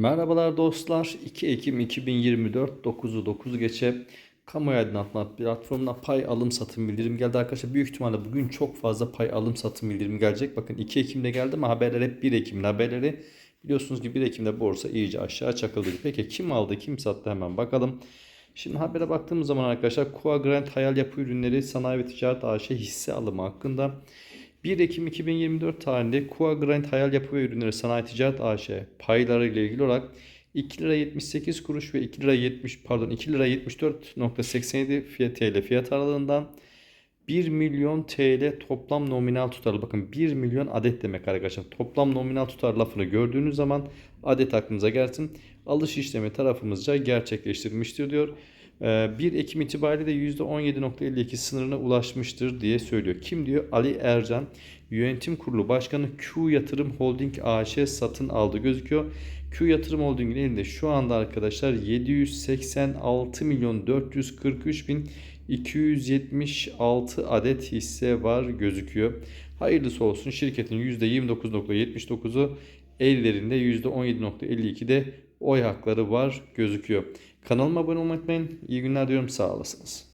Merhabalar dostlar. 2 Ekim 2024 9'u 9 geçe kamu aydınlatma platformuna pay alım satım bildirim geldi arkadaşlar. Büyük ihtimalle bugün çok fazla pay alım satım bildirimi gelecek. Bakın 2 Ekim'de geldi ama haberler hep 1 Ekim'in haberleri. Biliyorsunuz ki 1 Ekim'de borsa iyice aşağı çakıldı. Peki kim aldı kim sattı hemen bakalım. Şimdi habere baktığımız zaman arkadaşlar Kua Grand Hayal Yapı Ürünleri Sanayi ve Ticaret AŞ hisse alımı hakkında 1 Ekim 2024 tarihinde Kua Grand Hayal Yapı ve Ürünleri Sanayi Ticaret AŞ payları ile ilgili olarak 2 lira 78 kuruş ve 2 lira 70 pardon 2 lira 74.87 fiyat TL fiyat aralığından 1 milyon TL toplam nominal tutarı bakın 1 milyon adet demek arkadaşlar. Toplam nominal tutar lafını gördüğünüz zaman adet aklınıza gelsin. Alış işlemi tarafımızca gerçekleştirilmiştir diyor. Ee, 1 Ekim itibariyle de %17.52 sınırına ulaşmıştır diye söylüyor. Kim diyor? Ali Ercan Yönetim Kurulu Başkanı Q Yatırım Holding AŞ satın aldı gözüküyor. Q Yatırım Holding'in elinde şu anda arkadaşlar 786 milyon 443 bin 276 adet hisse var gözüküyor. Hayırlısı olsun şirketin %29.79'u ellerinde %17.52'de oy hakları var gözüküyor. Kanalıma abone olmayı unutmayın. İyi günler diyorum sağ olasınız.